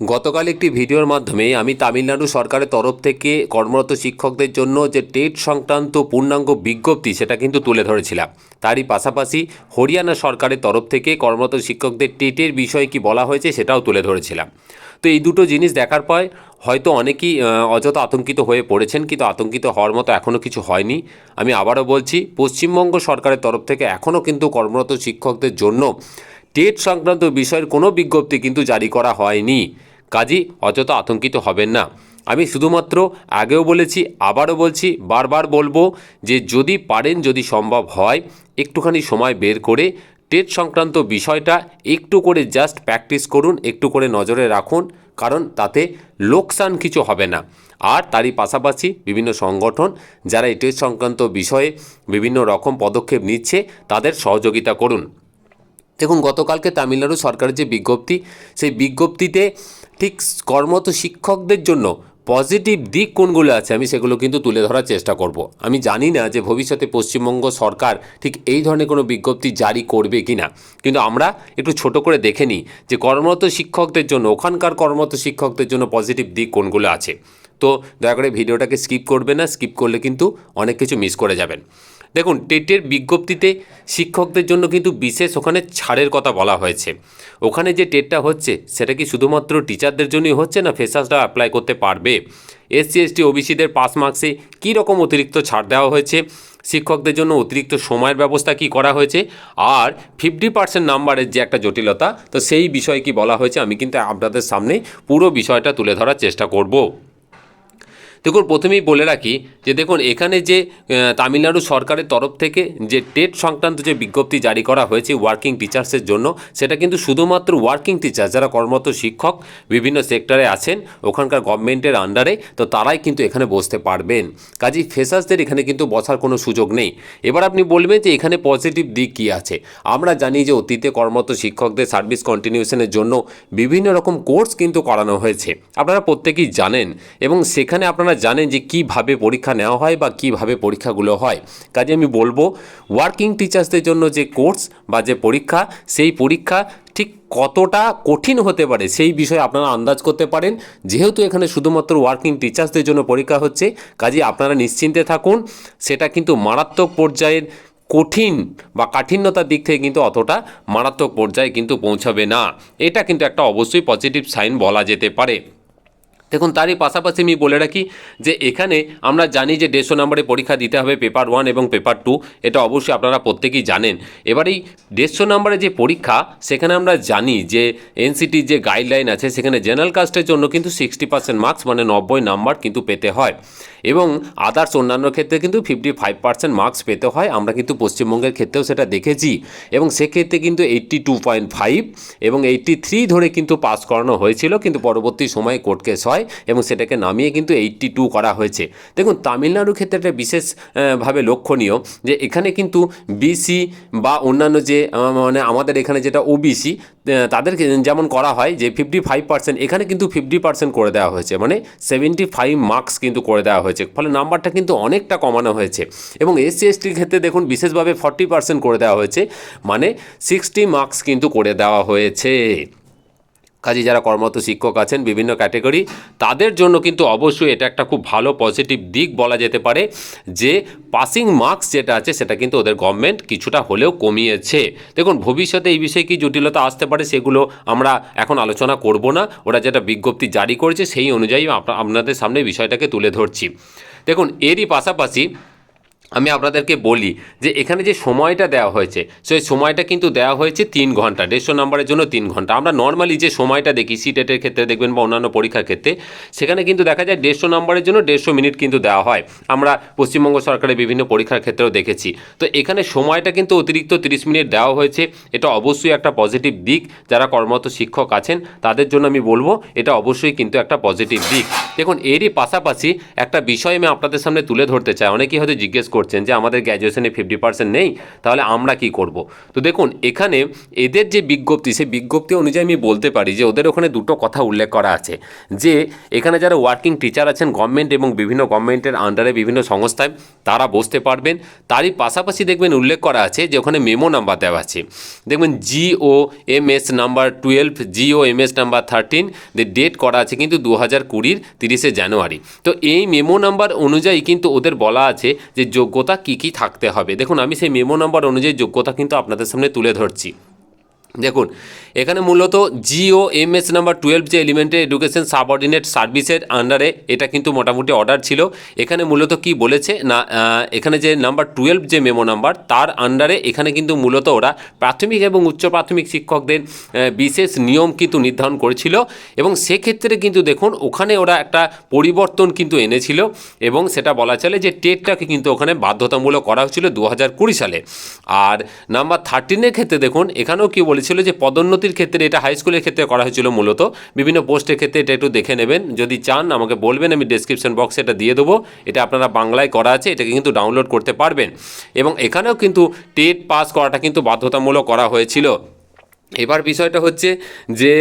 গতকাল একটি ভিডিওর মাধ্যমে আমি তামিলনাড়ু সরকারের তরফ থেকে কর্মরত শিক্ষকদের জন্য যে টেট সংক্রান্ত পূর্ণাঙ্গ বিজ্ঞপ্তি, সেটা কিন্তু তুলে ধরেছিলাম। তারই পাশাপাশি হরিয়ানা সরকারের তরফ থেকে কর্মরত শিক্ষকদের টেটের বিষয়ে কি বলা হয়েছে, সেটাও তুলে ধরেছিলাম। তো এই দুটো জিনিস দেখার পর হয়তো অনেকেই অযথা আতঙ্কিত হয়ে পড়েছেন, কিন্তু আতঙ্কিত হওয়ার মতো এখনও কিছু হয়নি। আমি আবারও বলছি, পশ্চিমবঙ্গ সরকারের তরফ থেকে এখনও কিন্তু কর্মরত শিক্ষকদের জন্য টেট সংক্রান্ত বিষয়ের কোনো বিজ্ঞপ্তি কিন্তু জারি করা হয়নি। কাজী, অযথা আতঙ্কিত হবেন না। আমি শুধুমাত্র আগেও বলেছি, আবারও বলছি, বারবার বলব যে যদি পারেন, যদি সম্ভব হয়, একটুখানি সময় বের করে টেট সংক্রান্ত বিষয়টা একটু করে জাস্ট প্র্যাকটিস করুন, একটু করে নজরে রাখুন, কারণ তাতে লোকসান কিছু হবে না। আর তারই পাশাপাশি বিভিন্ন সংগঠন যারা এই টেট সংক্রান্ত বিষয়ে বিভিন্ন রকম পদক্ষেপ নিচ্ছে, তাদের সহযোগিতা করুন। দেখুন, গতকালকে তামিলনাড়ু সরকারের যে বিজ্ঞপ্তি, সেই বিজ্ঞপ্তিতে ঠিক কর্মরত শিক্ষকদের জন্য পজিটিভ দিক কোনগুলো আছে আমি সেগুলো কিন্তু তুলে ধরার চেষ্টা করব। আমি জানি না যে ভবিষ্যতে পশ্চিমবঙ্গ সরকার ঠিক এই ধরনের কোনো বিজ্ঞপ্তি জারি করবে কি না কিন্তু আমরা একটু ছোট করে দেখে নিই যে কর্মরত শিক্ষকদের জন্য, ওখানকার কর্মরত শিক্ষকদের জন্য পজিটিভ দিক কোনগুলো আছে। তো দয়া করে ভিডিওটাকে স্কিপ করবে না, স্কিপ করলে কিন্তু অনেক কিছু মিস করে যাবেন। দেখুন, টেটের বিজ্ঞপ্তিতে শিক্ষকদের জন্য কিন্তু বিশেষ ওখানে ছাড়ের কথা বলা হয়েছে। ওখানে যে টেটটা হচ্ছে, সেটা কি শুধুমাত্র টিচারদের জন্যই হচ্ছে না ফেসার্সরা অ্যাপ্লাই করতে পারবে? এসসি, এসটি, ওবিসিদের পাস মার্কসে কী রকম অতিরিক্ত ছাড় দেওয়া হয়েছে? শিক্ষকদের জন্য অতিরিক্ত সময়ের ব্যবস্থা কি করা হয়েছে? আর ফিফটি পার্সেন্ট নাম্বারের যে একটা জটিলতা, তো সেই বিষয়ে কি বলা হয়েছে? আমি কিন্তু আপনাদের সামনে পুরো বিষয়টা তুলে ধরার চেষ্টা করব। দেখুন, প্রথমেই বলে রাখি যে দেখুন, এখানে যে তামিলনাড়ু সরকারের তরফ থেকে যে টেট সংক্রান্ত যে বিজ্ঞপ্তি জারি করা হয়েছে ওয়ার্কিং টিচার্সের জন্য, সেটা কিন্তু শুধুমাত্র ওয়ার্কিং টিচার যারা কর্মরত শিক্ষক বিভিন্ন সেক্টরে আছেন, ওখানকার গভর্নমেন্টের আন্ডারে, তো তারাই কিন্তু এখানে বসতে পারবেন। কাজেই ফেসাসদের এখানে কিন্তু বসার কোনো সুযোগ নেই। এবার আপনি বলবেন যে এখানে পজিটিভ দিক কী আছে? আমরা জানি যে অতীতে কর্মরত শিক্ষকদের সার্ভিস কন্টিনিউশনের জন্য বিভিন্ন রকম কোর্স কিন্তু করানো হয়েছে। আপনারা প্রত্যেকেই জানেন এবং সেখানে আপনারা জানেন যে কীভাবে পরীক্ষা নেওয়া হয় বা কীভাবে পরীক্ষাগুলো হয়। কাজে আমি বলব ওয়ার্কিং টিচার্সদের জন্য যে কোর্স বা যে পরীক্ষা, সেই পরীক্ষা ঠিক কতটা কঠিন হতে পারে সেই বিষয়ে আপনারা আন্দাজ করতে পারেন। যেহেতু এখানে শুধুমাত্র ওয়ার্কিং টিচার্সদের জন্য পরীক্ষা হচ্ছে কাজে আপনারা নিশ্চিন্তে থাকুন, সেটা কিন্তু মারাত্মক পর্যায়ের কঠিন বা কাঠিন্যতার দিক থেকে কিন্তু অতটা মারাত্মক পর্যায়ে কিন্তু পৌঁছাবে না। এটা কিন্তু একটা অবশ্যই পজিটিভ সাইন বলা যেতে পারে। দেখুন, তারই পাশাপাশি আমি বলে রাখি যে এখানে আমরা জানি যে দেড়শো নম্বরে পরীক্ষা দিতে হবে পেপার ওয়ান এবং পেপার টু, এটা অবশ্যই আপনারা প্রত্যেকেই জানেন। এবার এই দেড়শো নম্বরে যে পরীক্ষা, সেখানে আমরা জানি যে এনসিটির যে গাইডলাইন আছে, সেখানে জেনারেল কাস্টের জন্য কিন্তু সিক্সটি পার্সেন্ট মার্কস মানে নব্বই নাম্বার কিন্তু পেতে হয়। এবং আদার্স অন্যান্য ক্ষেত্রে কিন্তু ফিফটি ফাইভ পার্সেন্ট মার্কস পেতে হয়, আমরা কিন্তু পশ্চিমবঙ্গের ক্ষেত্রেও সেটা দেখেছি। এবং সেক্ষেত্রে কিন্তু এইট্টি টু পয়েন্ট ফাইভ এবং এইট্টি থ্রি ধরে কিন্তু পাস করানো হয়েছিল, কিন্তু পরবর্তী সময়ে কোর্ট কেস হয়। এবং সেটাকে নামিয়ে কিন্তু এইট্টি টু করা হয়েছে। দেখুন তামিলনাড়ুর ক্ষেত্রে একটা বিশেষ আহ, লক্ষণীয় যে এখানে কিন্তু বিসি বা অন্যান্য যে মানে আমাদের এখানে যেটা ওবিসি তাদেরকে যেমন করা হয় যে ফিফটি ফাইভ পার্সেন্ট এখানে কিন্তু ফিফটি পার্সেন্ট করে দেওয়া হয়েছে। মানে সেভেন্টি ফাইভ মার্কস কিন্তু করে দেওয়া হয়েছে। ফলে নাম্বারটা কিন্তু অনেকটা কমানো হয়েছে। এবং এসসি এসটির ক্ষেত্রে দেখুন বিশেষভাবে ফর্টি পার্সেন্ট করে দেওয়া হয়েছে। মানে সিক্সটি মার্কস কিন্তু করে দেওয়া হয়েছে। কাজে যারা কর্মরত শিক্ষক আছেন, বিভিন্ন ক্যাটেগরি, তাদের জন্য কিন্তু অবশ্যই এটা একটা খুব ভালো পজিটিভ দিক বলা যেতে পারে যে পাসিং মার্কস যেটা আছে, সেটা কিন্তু ওদের গভর্নমেন্ট কিছুটা হলেও কমিয়েছে। দেখুন, ভবিষ্যতে এই বিষয়ে কি জটিলতা আসতে পারে সেগুলো আমরা এখন আলোচনা করব না। ওরা যেটা বিজ্ঞপ্তি জারি করেছে সেই অনুযায়ী আপনাদের সামনে বিষয়টাকে তুলে ধরছি। দেখুন, এরই পাশাপাশি আমি আপনাদেরকে বলি যে এখানে যে সময়টা দেওয়া হয়েছে, সেই সময়টা কিন্তু দেওয়া হয়েছে তিন ঘণ্টা, দেড়শো নম্বরের জন্য তিন ঘণ্টা। আমরা নর্মালি যে সময়টা দেখি সিটেটের ক্ষেত্রে দেখবেন বা অন্যান্য পরীক্ষার ক্ষেত্রে, সেখানে কিন্তু দেখা যায় দেড়শো নম্বরের জন্য দেড়শো মিনিট কিন্তু দেওয়া হয়। আমরা পশ্চিমবঙ্গ সরকারের বিভিন্ন পরীক্ষার ক্ষেত্রেও দেখেছি। তো এখানে সময়টা কিন্তু অতিরিক্ত তিরিশ মিনিট দেওয়া হয়েছে। এটা অবশ্যই একটা পজিটিভ দিক। যারা কর্মরত শিক্ষক আছেন, তাদের জন্য আমি বলব, এটা অবশ্যই কিন্তু একটা পজিটিভ দিক। দেখুন, এরই পাশাপাশি একটা বিষয় আমি আপনাদের সামনে তুলে ধরতে চাই। অনেকেই হয়তো জিজ্ঞেস করছেন যে আমাদের গ্র্যাজুয়েশনে ফিফটি পার্সেন্ট নেই, তাহলে আমরা কি করব? তো দেখুন, এখানে এদের যে বিজ্ঞপ্তি, সেই বিজ্ঞপ্তি অনুযায়ী আমি বলতে পারি যে ওদের ওখানে দুটো কথা উল্লেখ করা আছে। যে এখানে যারা ওয়ার্কিং টিচার আছেন গভর্নমেন্ট এবং বিভিন্ন গভর্নমেন্টের আন্ডারে বিভিন্ন সংস্থায়, তারা বসতে পারবেন। তারই পাশাপাশি দেখবেন উল্লেখ করা আছে যে ওখানে মেমো নাম্বার দেওয়া আছে। দেখবেন GO M S number twelve GO M S number thirteen date করা আছে কিন্তু দু হাজার কুড়ির তিরিশে জানুয়ারি। তো এই মেমো নাম্বার অনুযায়ী কিন্তু ওদের বলা আছে যে যোগ্যতা কি কি থাকতে হবে? দেখুন, আমি সেই মেমো নাম্বার অনুযায়ী যোগ্যতা কিন্তু আপনাদের সামনে তুলে ধরছি। দেখুন, এখানে মূলত GO M S number twelve যে এলিমেন্টারি এডুকেশন সাবঅর্ডিনেট সার্ভিসের আন্ডারে এটা কিন্তু মোটামুটি অর্ডার ছিল। এখানে মূলত কি বলেছে? না এখানে যে নাম্বার টুয়েলভ যে মেমো নাম্বার, তার আন্ডারে এখানে কিন্তু মূলত ওরা প্রাথমিক এবং উচ্চ প্রাথমিক শিক্ষকদের বিশেষ নিয়ম কিন্তু নির্ধারণ করেছিল। এবং সেক্ষেত্রে কিন্তু দেখুন, ওখানে ওরা একটা পরিবর্তন কিন্তু এনেছিল এবং সেটা বলা চলে যে টেটটাকে কিন্তু ওখানে বাধ্যতামূলক করা হয়েছিল দু হাজার কুড়ি সালে। আর নাম্বার থার্টিনের ক্ষেত্রে দেখুন, এখানেও কি বলেছিল যে পদোন্নতির ক্ষেত্রে এটা হাই স্কুলের ক্ষেত্রে করা হয়েছিল মূলত। বিভিন্ন পোস্টের ক্ষেত্রে এটা একটু দেখে নেবেন। যদি চান, আমাকে বলবেন, আমি ডেসক্রিপশন বক্সে এটা দিয়ে দেবো। এটা আপনারা বাংলায় করা আছে, এটাকে কিন্তু ডাউনলোড করতে পারবেন। এবং এখানেও কিন্তু টেট পাস করাটা কিন্তু বাধ্যতামূলক করা হয়েছিল। এবার বিষয়টা হচ্ছে যে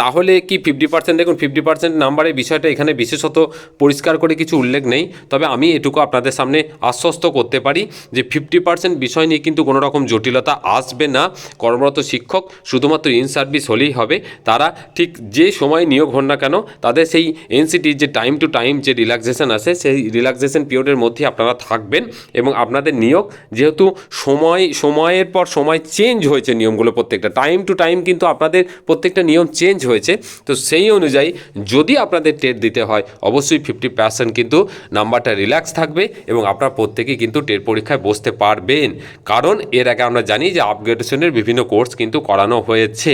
তাহলে কি ফিফটি পার্সেন্ট দেখুন ফিফটি পার্সেন্ট নাম্বারের বিষয়টা এখানে বিশেষত পরিষ্কার করে কিছু উল্লেখ নেই। তবে আমি এটুকু আপনাদের সামনে আশ্বস্ত করতে পারি যে ফিফটি পার্সেন্ট বিষয় নিয়ে কিন্তু কোনো রকম জটিলতা আসবে না। কর্মরত শিক্ষক শুধুমাত্র ইন সার্ভিস হলেই হবে। তারা ঠিক যে সময় নিয়োগ হন না কেন, তাদের সেই এনসিটির যে টাইম টু টাইম যে রিল্যাক্সেশন আছে সেই রিল্যাক্সেশন পিরিয়ডের মধ্যে আপনারা থাকবেন এবং আপনাদের নিয়োগ যেহেতু সময়, সময়ের পর সময় চেঞ্জ হয়েছে নিয়মগুলো প্রত্যেকটা টাইম টু টাইম কিন্তু আপনাদের প্রত্যেকটা নিয়ম চেঞ্জ হয়েছে। তো সেই অনুযায়ী যদি আপনাদের টেট দিতে হয়, অবশ্যই ফিফটি পার্সেন্ট কিন্তু নাম্বারটা রিল্যাক্স থাকবে এবং আপনারা প্রত্যেকেই কিন্তু টেট পরীক্ষায় বসতে পারবেন। কারণ এর আগে আমরা জানি যে আপগ্রেডেশনের বিভিন্ন কোর্স কিন্তু করানো হয়েছে।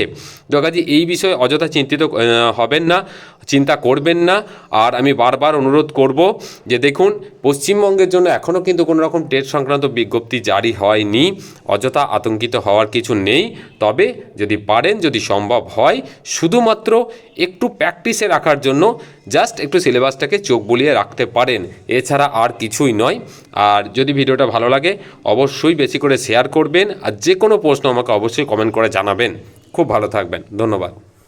তো কাজে এই বিষয়ে অযথা চিন্তিত হবেন না, চিন্তা করবেন না। আর আমি বারবার অনুরোধ করব যে দেখুন, পশ্চিমবঙ্গের জন্য এখনও কিন্তু কোনো রকম টেট সংক্রান্ত বিজ্ঞপ্তি জারি হয়নি। অযথা আতঙ্কিত হওয়ার কিছু নেই। তবে যদি পারেন, যদি সম্ভব হয়, শুধুমাত্র একটু প্র্যাকটিসে রাখার জন্য জাস্ট একটু সিলেবাসটাকে চোখ বুলিয়ে রাখতে পারেন। এছাড়া আর কিছুই নয়। আর যদি ভিডিওটা ভালো লাগে, অবশ্যই বেশি করে শেয়ার করবেন। আর যে কোনো প্রশ্ন আমাকে অবশ্যই কমেন্ট করে জানাবেন। খুব ভালো থাকবেন। ধন্যবাদ।